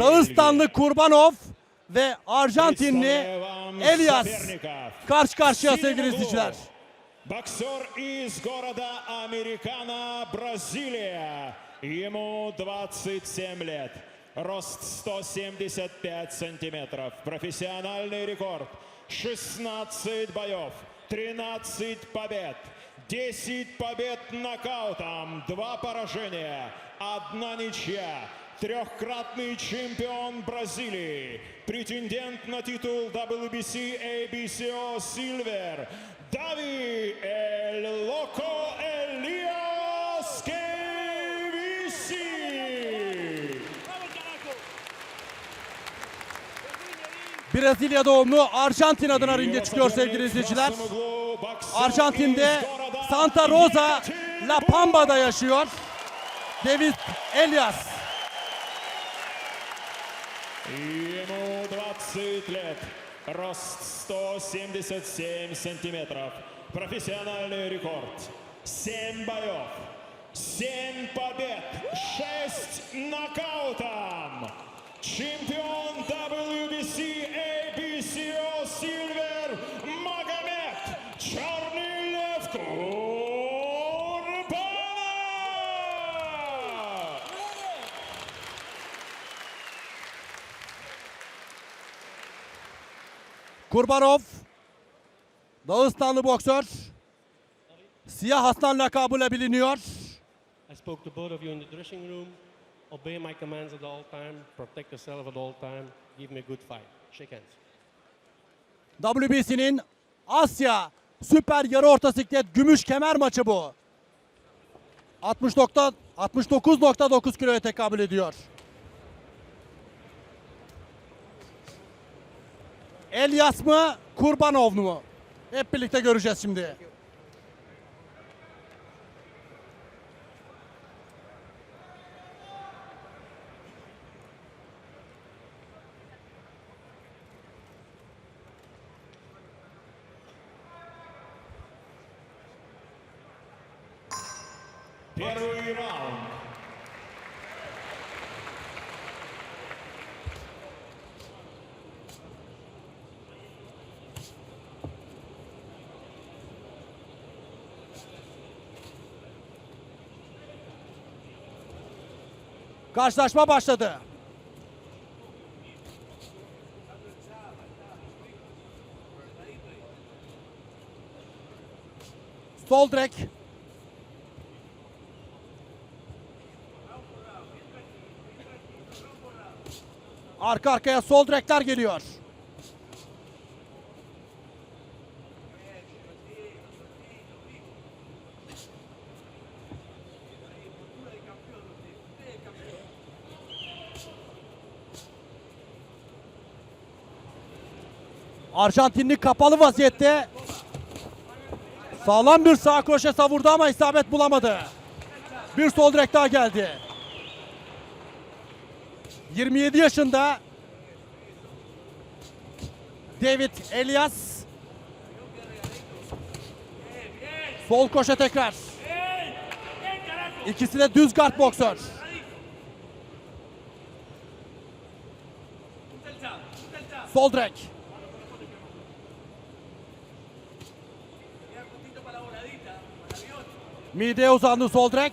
Dağıstanlı Kurbanov ve Arjantinli Elias karşı karşıya sevgili izleyiciler. Боксер из города Американо, Бразилия. Ему 27 лет. Рост 175 сантиметров. Профессиональный рекорд. 16 боев. 13 побед. 10 побед нокаутом. 2 поражения. Одна ничья. Трехкратный чемпион Бразилии, претендент на титул WBC ABCO Silver, Дави Эль Локо Элиас Кевиси. Brezilya doğumlu Arjantin adına ringe çıkıyor sevgili izleyiciler. Arjantin'de Santa Rosa, La Pamba'da yaşıyor. David Elias. Ему 20 лет, рост 177 сантиметров, профессиональный рекорд, 7 боев, 7 побед, 6 нокаутом, чемпион WBC Kurbanov. Dağıstanlı boksör. Siyah Aslan lakabıyla biliniyor. I spoke to both of you in the dressing room. Obey my commands at all time. Protect yourself at all time. Give me a good fight. Shake hands. WBC'nin Asya Süper Yarı Orta Siklet Gümüş Kemer maçı bu. 60 nokta- 69.9 kiloya tekabül ediyor. Elias mı, Kurbanov mu? Hep birlikte göreceğiz şimdi. Первый раунд. Karşılaşma başladı. Sol direk. Arka arkaya sol direkler geliyor. Arjantinli kapalı vaziyette. Sağlam bir sağ kroşe savurdu ama isabet bulamadı. Bir sol direk daha geldi. 27 yaşında David Elias. Sol koşa tekrar. İkisi de düz guard boksör. Sol direk. Mideye uzandı sol direk.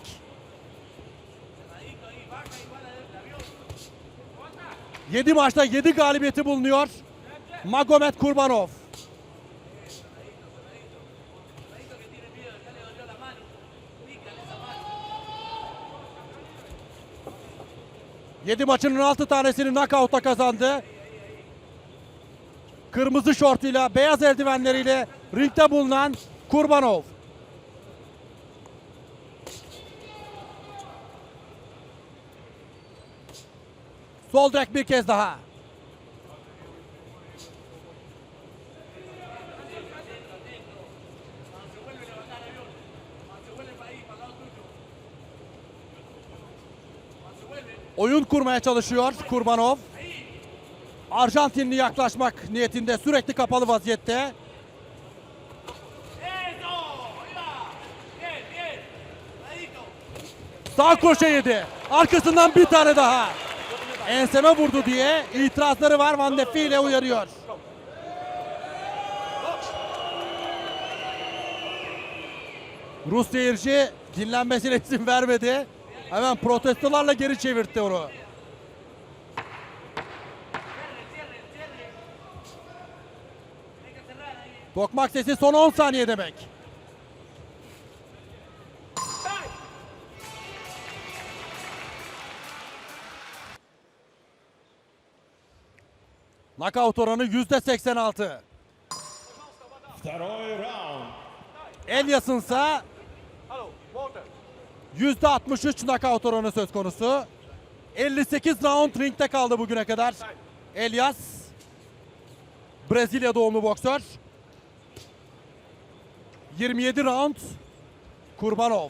Yedi maçta 7 galibiyeti bulunuyor. Magomed Kurbanov. Yedi maçının altı tanesini knockout'ta kazandı. Kırmızı şortuyla, beyaz eldivenleriyle ringde bulunan Kurbanov. Sol direk bir kez daha. Oyun kurmaya çalışıyor Kurbanov. Arjantinli yaklaşmak niyetinde sürekli kapalı vaziyette. Sağ koşa yedi. Arkasından bir tane daha. Enseme vurdu diye itirazları var. Van de Fiele uyarıyor. Rus seyirci dinlenmesine izin vermedi. Hemen protestolarla geri çevirtti onu. Tokmak sesi son 10 saniye demek. Knockout oranı %86. Elias'ınsa %63 knockout oranı söz konusu. 58 round ringde kaldı bugüne kadar. Elias Brezilya doğumlu boksör. 27 round Kurbanov.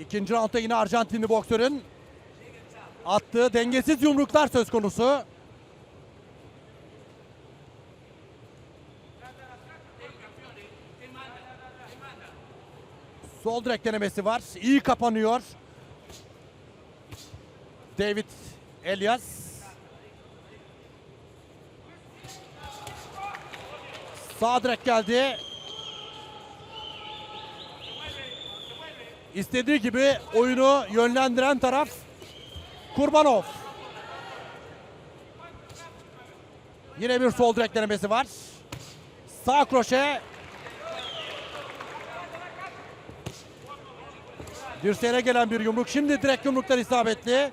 İkinci roundda yine Arjantinli boksörün attığı dengesiz yumruklar söz konusu. Sol direk denemesi var. İyi kapanıyor. David Elias. Sağ direk geldi. İstediği gibi oyunu yönlendiren taraf Kurbanov. Yine bir sol direk denemesi var. Sağ kroşe. Dirseğine gelen bir yumruk. Şimdi direkt yumruklar isabetli.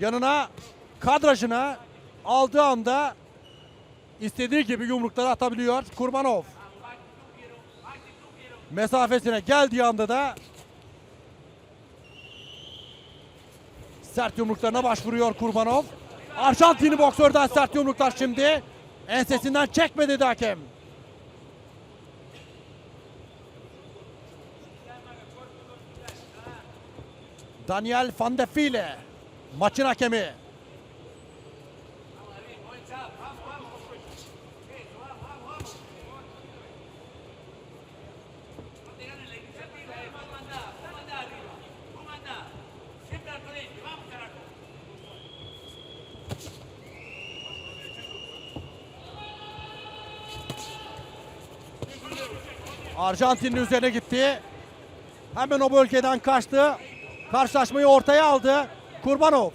Yanına kadrajına aldığı anda istediği gibi yumrukları atabiliyor Kurbanov. Mesafesine geldiği anda da sert yumruklarına başvuruyor Kurbanov. Arjantinli boksörden sert yumruklar şimdi. Ensesinden çekme dedi hakem. Daniel Van de File maçın hakemi. Arjantin'in üzerine gitti. Hemen o bölgeden kaçtı. Karşılaşmayı ortaya aldı. Kurbanov.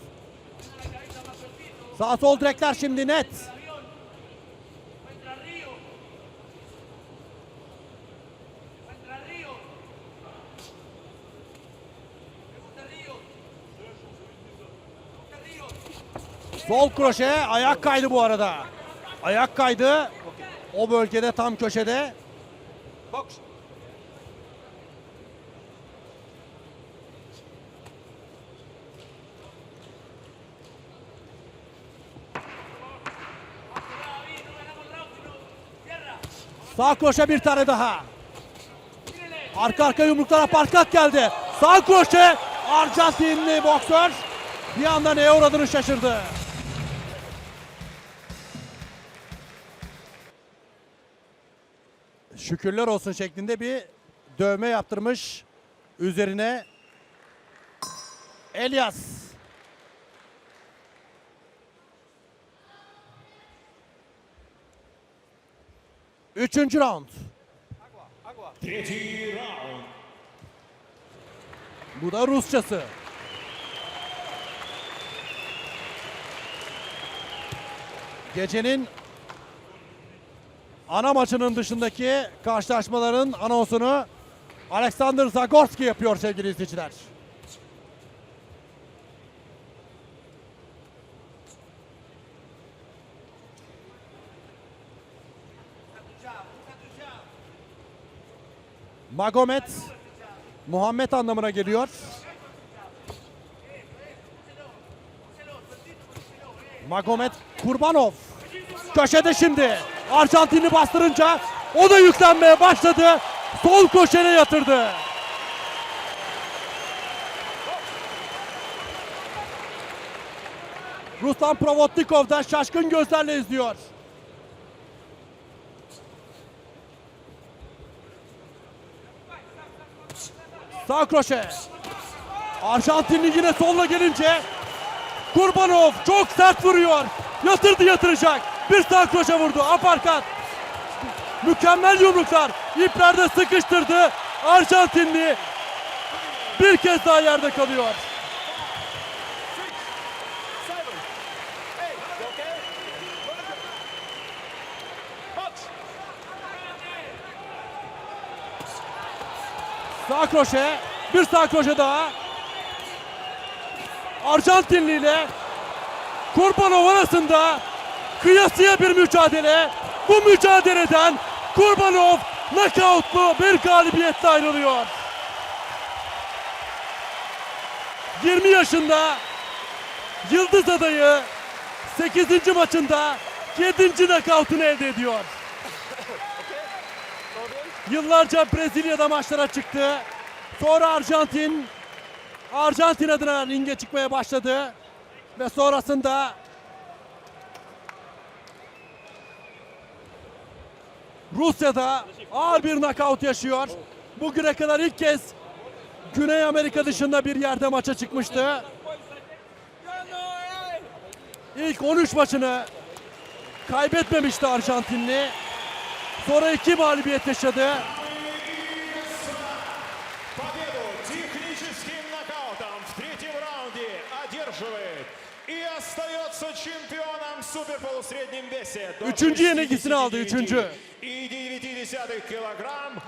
Sağ sol direkler şimdi net. Sol kroşe ayak kaydı bu arada. Ayak kaydı. O bölgede tam köşede. Box. Sağ kroşe bir tane daha. Arka arka yumruklara parkat geldi. Sağ kroşe Arjantinli boksör bir anda neye uğradığını şaşırdı. şükürler olsun şeklinde bir dövme yaptırmış üzerine Elias. Üçüncü round. Bu da Rusçası. Gecenin ana maçının dışındaki karşılaşmaların anonsunu Alexander Zagorski yapıyor sevgili izleyiciler. Magomed Muhammed anlamına geliyor. Magomed Kurbanov köşede şimdi. Arjantin'i bastırınca o da yüklenmeye başladı. Sol köşene yatırdı. Ruslan Provotnikov da şaşkın gözlerle izliyor. Sağ kroşe. Arjantinli yine solla gelince Kurbanov çok sert vuruyor. Yatırdı yatıracak. Bir sağ kroşe vurdu. Aparkat. Mükemmel yumruklar. İplerde sıkıştırdı. Arjantinli bir kez daha yerde kalıyor. Sağ kroşe. Bir sağ kroşe daha. Arjantinli ile Kurbanov arasında kıyasıya bir mücadele. Bu mücadeleden Kurbanov knockoutlu bir galibiyetle ayrılıyor. 20 yaşında Yıldız adayı 8. maçında 7. knockoutunu elde ediyor. Yıllarca Brezilya'da maçlara çıktı. Sonra Arjantin Arjantin adına ringe çıkmaya başladı. Ve sonrasında Rusya'da ağır bir knockout yaşıyor. Bugüne kadar ilk kez Güney Amerika dışında bir yerde maça çıkmıştı. İlk 13 maçını kaybetmemişti Arjantinli. Sonra iki mağlubiyet yaşadı. Üçüncü yenilgisini aldı, üçüncü. И 9 килограмм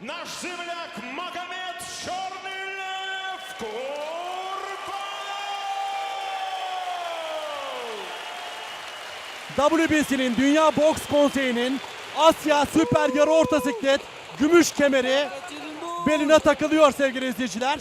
наш земляк Магомед Черный Лев Курбанов! WBC'nin Dünya Boks Konseyi'nin Asya Süper Yarı Orta Siklet gümüş kemeri beline takılıyor sevgili izleyiciler.